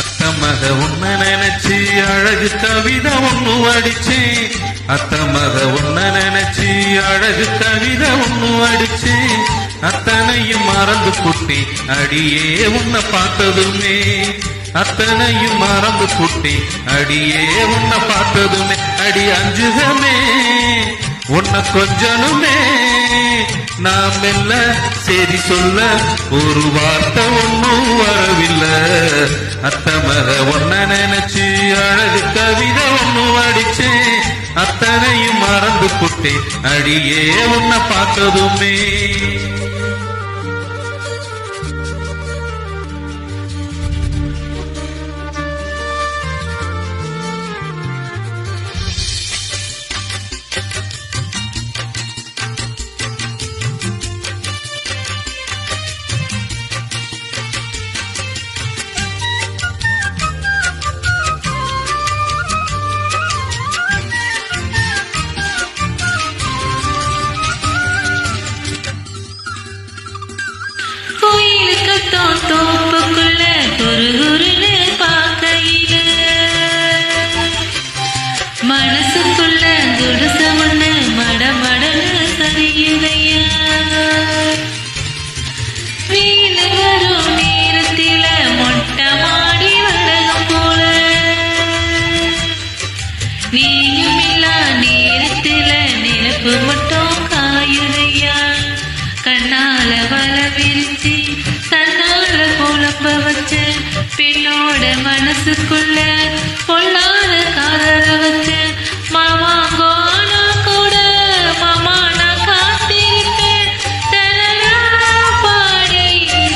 அத்தமக உன்ன நினைச்சு அழகு கவிதை ஒண்ணு அடிச்சு. அத்தமத உன்ன நினைச்சு அழகு கவிதை ஒண்ணு அடிச்சு. அத்தனையும் மறந்து குட்டி அடியே உன்னை பார்த்ததுமே. அத்தனையும் மறந்து குட்டி அடியே உன்னை பார்த்ததுமே. அடி அஞ்சுகமே உன்னை கொஞ்சனுமே. நாம் மெல்ல சரி சொல்ல ஒரு வார்த்தை ஒன்னும் வரவில்லை. அத்தமக ஒன்ன நினைச்சு அழகு கவிதை ஒன்னும் அடிச்சேன். அத்தனையும் மறந்து புட்டே அடியே உன்னை பார்த்ததுமே. பெண்ணோட மனசுக்குள்ள பொல்லாத காதல வச்ச மாமா கோனா கூட மாமா நான் காத்திருப்பேன் பாடி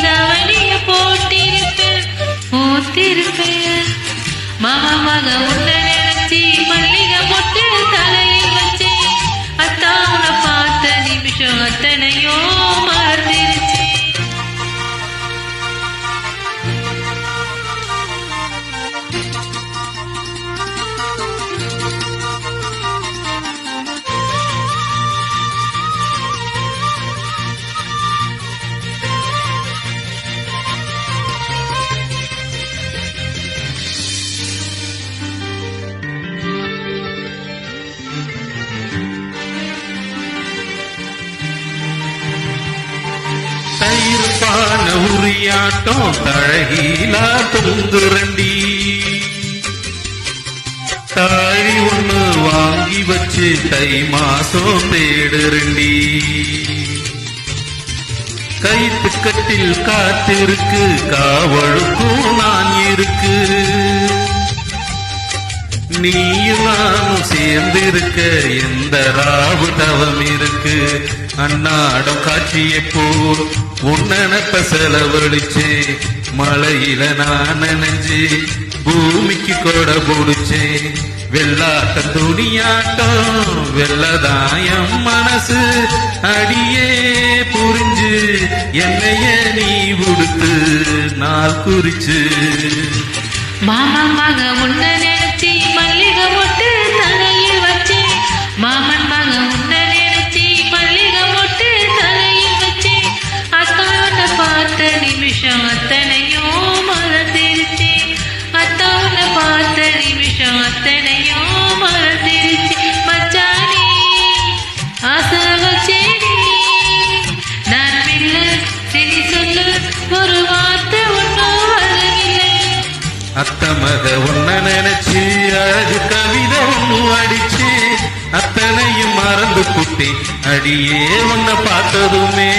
தவணிய போட்டிருப்பேன் போத்திருப்பேன் மாமா மக உன்னை பான உரியாட்டம் தழகிலா தொங்குரண்டி தாழி ஒண்ணு வாங்கி வச்சு தை மாசம் தேடுரண்டி கைத்து கட்டில் காத்திருக்கு காவழுக்கும் நான் இருக்கு. நீயும் நானும் சேர்ந்திருக்க. எந்த ராவு தவம் இருக்கு. அன்னாடம் காட்சியை போல் உன்னப்ப செலவழிச்சு. மழையில நான் நினைஞ்சு. பூமிக்கு கொடை போடுச்சேன் வெள்ளாட்ட துணியாட்டம். வெள்ளதாயம் மனசு. அடியே புரிஞ்சு. என்னைய நீ உடுத்து. நாள் குறிச்சு. மாமா மக உன்ன நினைச்சி மல்லிகை சரி சொல்ல ஒரு வார்த்தை அத்தமக உன்ன நினைச்சு அழகு கவிதை ஒண்ணு அடிச்சு அத்தனையும் மறந்து குட்டி அடியே உன்னை பார்த்ததுமே.